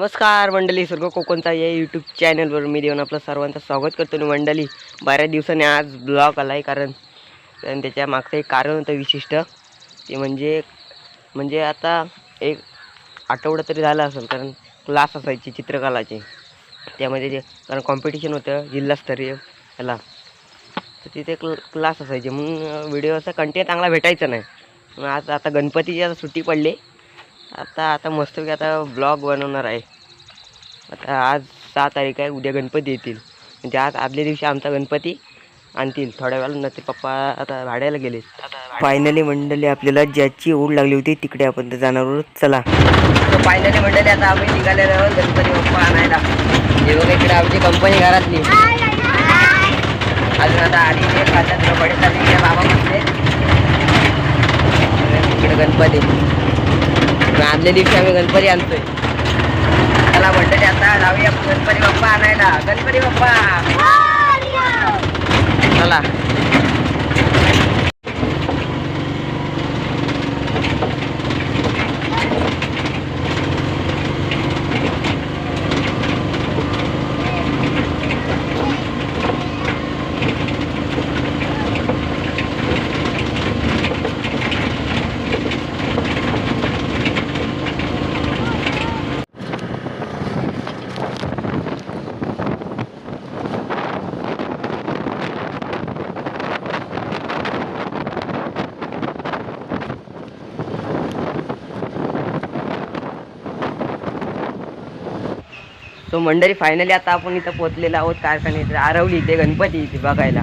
नमस्कार मंडळी सर्व कोकणचा या यूट्यूब चॅनलवर मी देऊन आपलं सर्वांचं स्वागत करतो. आणि मंडळी बऱ्याच दिवसाने आज ब्लॉग आला आहे कारण कारण त्याच्या मागचं एक कारण होतं विशिष्ट. ते म्हणजे म्हणजे आता एक आठवडा तरी झाला असेल कारण क्लास असायचे चित्रकलाचे. त्यामध्ये जे कारण कॉम्पिटिशन होतं जिल्हास्तरीय ह्याला. तर तिथे क्ल क्लास असायचे. म्हणून व्हिडिओ असा कंटेंट चांगला भेटायचा नाही. मग आज आता गणपतीची आता सुट्टी पडली. आता आता मस्तपैकी आता ब्लॉग बनवणार आहे. आता आज सहा तारीख आहे उद्या गणपती येतील. म्हणजे आज आदल्या दिवशी आमचा गणपती आणतील. थोड्या वेळानं ते पप्पा आता भाड्याला गेले. फायनली मंडळी आपल्याला ज्याची ओढ लागली होती तिकडे आपण तर जाणार आहोत. चला. फायनली मंडळी आता आम्ही निघालेलो आहोत गणपती पप्पा आणायला. हे बघा इकडे आमची कंपनी घरातली. अजून आता आधी चालली बाबा म्हणते इकडे गणपती. आदल्या दिवशी आम्ही गणपती आणतोय. त्याला म्हणते आता जाऊया गणपती बाप्पा आणायला. गणपती बाप्पा. चला. सो मंडळी फायनली आता आपण इथं पोचलेलो आहोत कारखाने इथे आरवली इथे गणपती इथे बघायला.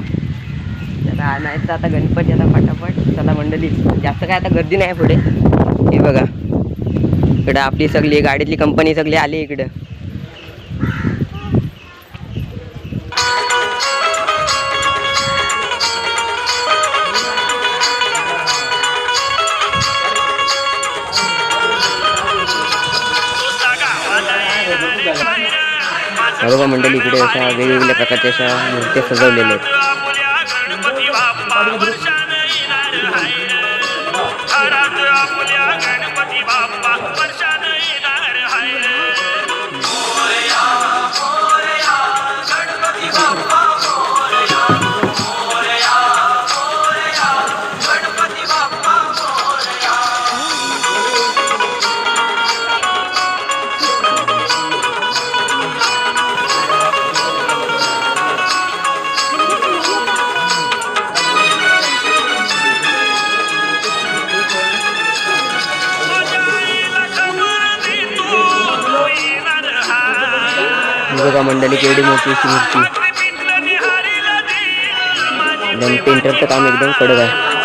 त्याला आणायचं आता गणपती आता फटाफट. चला मंडळी जास्त काय आता गर्दी नाही पुढे. हे बघा. इकडं आपली सगळी गाडीतली कंपनी सगळी आली इकडं. सर्व बघा मंडळी इकडे अशा वेगवेगळ्या प्रकारच्या अशा मूर्त्या सजवलेल्या आहेत. बघा मंडळी केवढी मोठी अशी मूर्ती. पेंटरचं काम एकदम कडक आहे.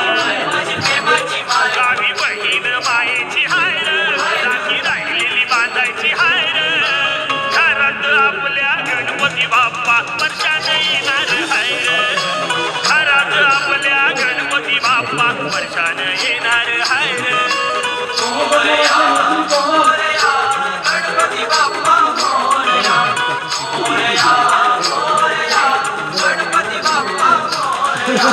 Wala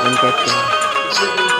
kong kakta.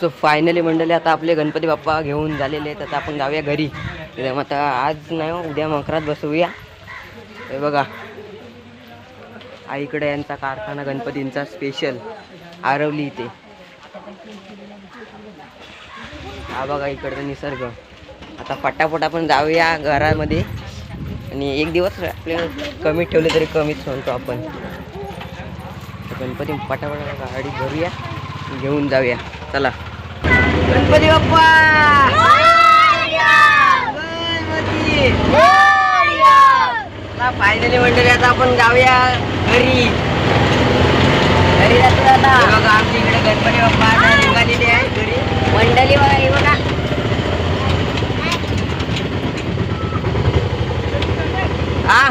So finally मंडळी आता आपले गणपती बाप्पा घेऊन झालेले आहेत. आता आपण जाऊया घरी. आता आज नाही हो, उद्या मकरात बसवूया. हे बघा. आईकडे यांचा कारखाना गणपतींचा स्पेशल आरवली इथे. हा बघा इकडचा निसर्ग. आता फटाफट आपण जाऊया घरामध्ये. आणि एक दिवस आपल्याला कमी ठेवले तरी कमीच म्हणतो आपण. गणपती फटाफट गाडी भरूया. घेऊन जाऊया. चला. गणपती बाप्पा! फायनली मंडळी आता आपण जाऊया घरी. घरी जातो आता. बघा आमच्या इकडे गणपती बाप्पा आता निघालेले आहे घरी मंडळी बघा हे बघा हा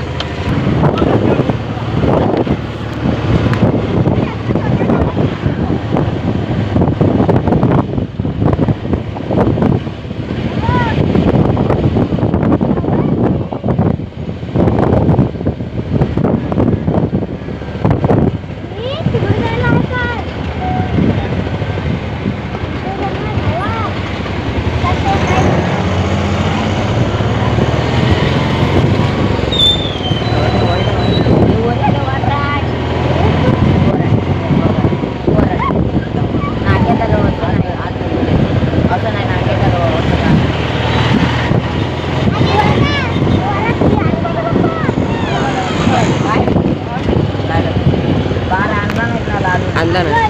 आणला ना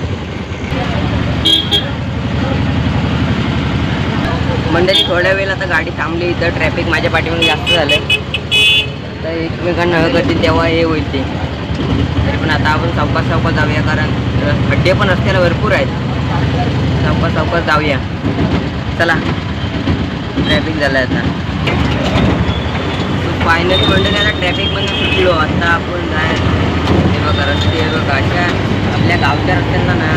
मंडळी थोड्या वेळ आता गाडी थांबली इथं ट्रॅफिक माझ्या पाठीमागे जास्त झालंय. तर एकमेकांना करतील तेव्हा हे होईल ते. तरी पण आता आपण सावकाश सावकाश जाऊया कारण खड्डे पण रस्त्याला भरपूर आहेत. सावकाश सावकाश जाऊया. चला ट्रॅफिक झालं आहे आता फायनली मंडळी आता ट्रॅफिकमधून सुटलो. आता आपण जाय हे बघा रस्ते बघा अशा आपल्या गावच्या रस्त्यांना ना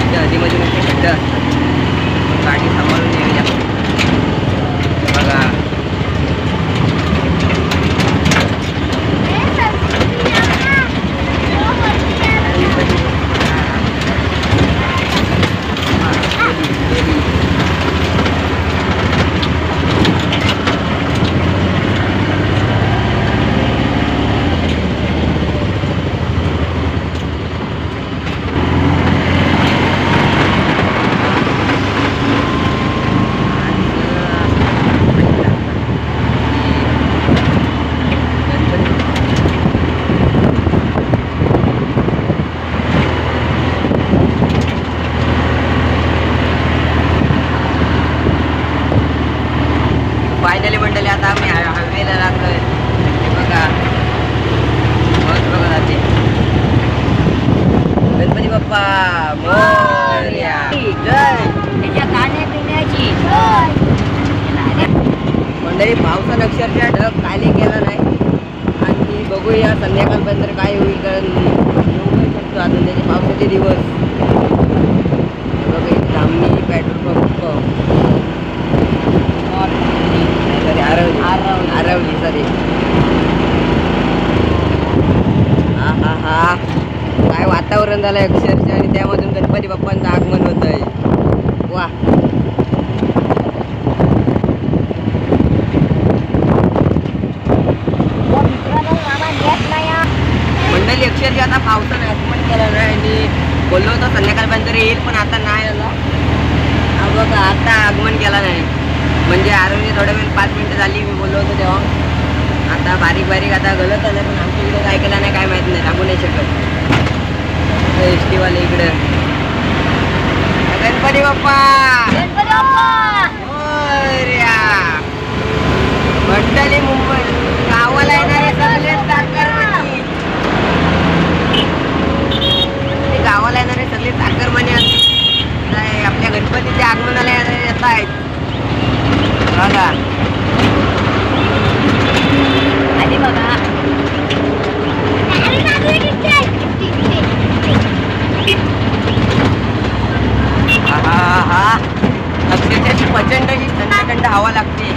तिथे अधीमध्ये म्हणजे खड्डे असतात. गाडी सांभाळून यावी लागते बघा फायनली मंडळी आता आम्ही हवेला लागलोय हे बघा. बस बघा जाते. गणपती बाप्पा मोरया. मंडळी पावसानं अक्षरशः ढग काले गेला नाही. आणि बघूया संध्याकाळपर्यंत काय होईल कारण शकतो अजून त्याचे पावसाचे दिवस हे बघा इथे Dhamani petrol pump sorry Aravali Aravali sorry हा हा हा काय वातावरण झालंय अक्षरशः आणि त्यामधून गणपती बाप्पांचं आगमन होत आहे वा. मंडळी अक्षरशः आता पावसानं आगमन केलं नाही आणि बोललो होतो संध्याकाळपर्यंत येईल पण आता नाही आला. हा आता आगमन केला नाही. म्हणजे आरोग्य थोड्या वेळ पाच मिनिटं झाली मी बोललो होतो तेव्हा. आता बारीक बारीक आता गलत आलं पण आमच्या इकडे काय केलं नाही काय माहीत नाही सांगू नाही शकत. एस टीवाले इकडं. गणपती बाप्पा. मंडळी मुंबई. गावाला येणारे सगळे ते गावाला येणारे सगळे. काय आपल्या गणपतीच्या आगमनाला येणारे येत आहेत. बघा. आधी बघा. अक्षरशः प्रचंड ही थंड हवा लागते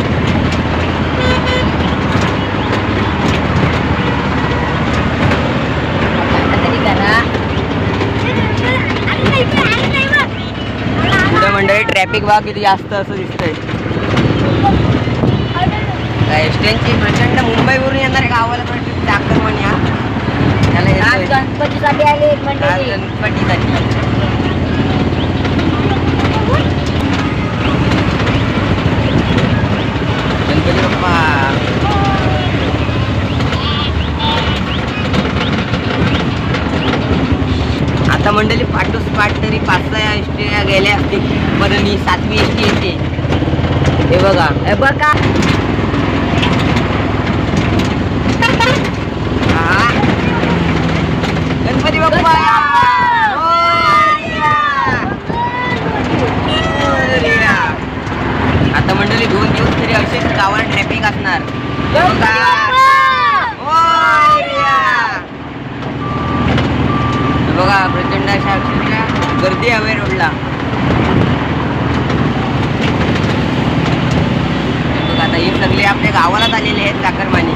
मंडळी ट्रॅफिक बघा किती जास्त असं दिसतंय. एसट्यांची प्रचंड मुंबईवरून येणार गावाला पण ट्रिप चाकरमानी म्हण या. आज. गणपतीसाठी आले मंडळी. गणपतीसाठी आता मंडळी पाठोस पाठ तरी पाच सहा एस टी गेल्या असतील. पण ही सातवी एस टी येते. हे बघा. हे बघा हा. गणपती बाप्पा मोरया. मोरया. आता मंडळी तरी असेच गावाला ट्रॅफिक असणार. हे बघा प्रचंड अशा अक्षरशः गर्दी हवे रोडला. बघा आता हे सगळे आपल्या गावालाच आलेले आहेत चाकरमानी.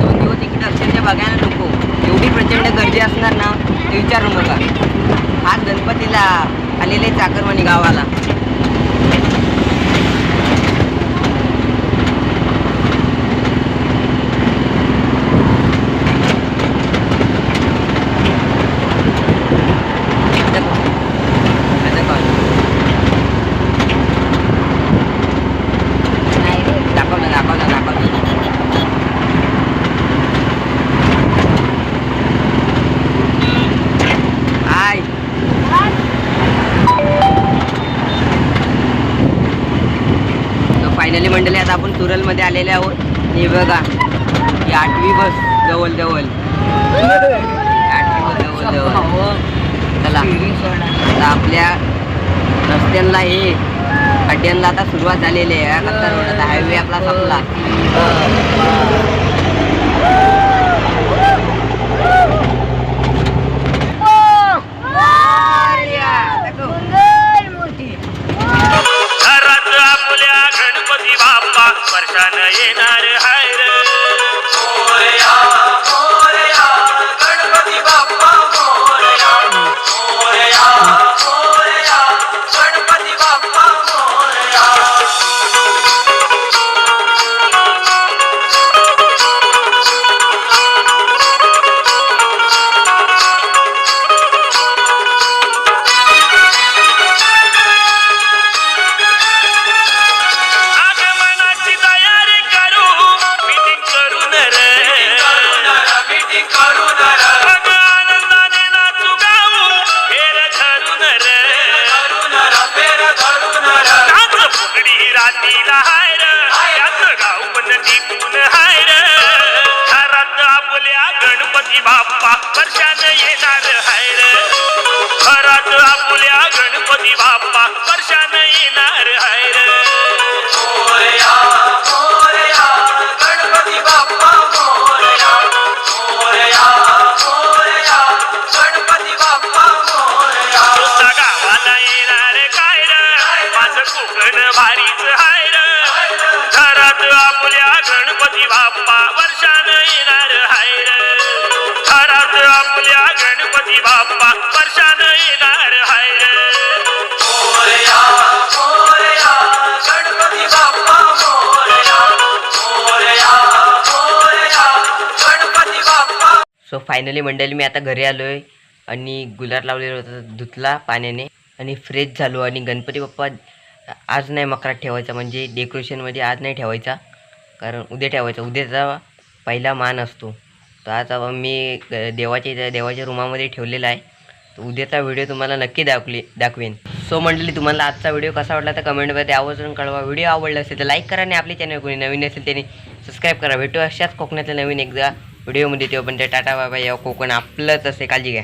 दोन दिवस इकडे अक्षरशः बघायला नको एवढी प्रचंड गर्दी असणार ना ते विचारू नका आज गणपतीला. आलेले चाकरवणी गावाला नाही रे. दाखवलं दाखवलं दाखवलं हाय फायनली मंडळी आता आपण तुरलमध्ये आलेले आहोत. हे बघा ही आठवी बस जवळ जवळ आठवी बस जवळ जवळ चला आता आपल्या रस्त्यांना हे अड्ड्यांना आता सुरुवात झालेली आहे. कच्चा रोड आता हायवे आपला संपला. वर्षान येणार हाय र. घरात आपल्या गणपती बाप्पा वर्षान येणार हाय र. मोरया मोरया गणपती बाप्पा मोरया. मोरया मोरया गणपती बाप्पा मोरया. तुझ्या गावाला येणार काय र? माझं कोकण भारीच हाय र. घरात आपल्या गणपती बाप्पा वर्षान वर्षान येणार हाय. गणपती बाप्पा सो फायनली मंडळी मी आता घरी आलो आहे आणि गुलार लावलेला होता धुतला पाण्याने आणि फ्रेश झालो आणि गणपती बाप्पा आज नाही मकरात ठेवायचा म्हणजे डेकोरेशनमध्ये आज नाही ठेवायचा कारण उद्या ठेवायचा. उद्याचा पहिला मान असतो. तर आज मी देवाच्या देवाच्या रूमामध्ये ठेवलेला आहे. उद्याचा व्हिडिओ तुम्हाला नक्की दाखवली दाखवेन. सो मंडळी तुम्हाला आजचा व्हिडिओ कसा वाटला तर कमेंटमध्ये आवर्जून कळवा. व्हिडिओ आवडला असेल तर लाईक करा आणि आपले चॅनल कोणी नवीन असेल त्याने सबस्क्राईब करा. भेटू अशाच कोकणातल्या नवीन एकदा व्हिडिओमध्ये तेव्हा पण टाटा बाबा या कोकण आपलंच असे. काळजी घ्या.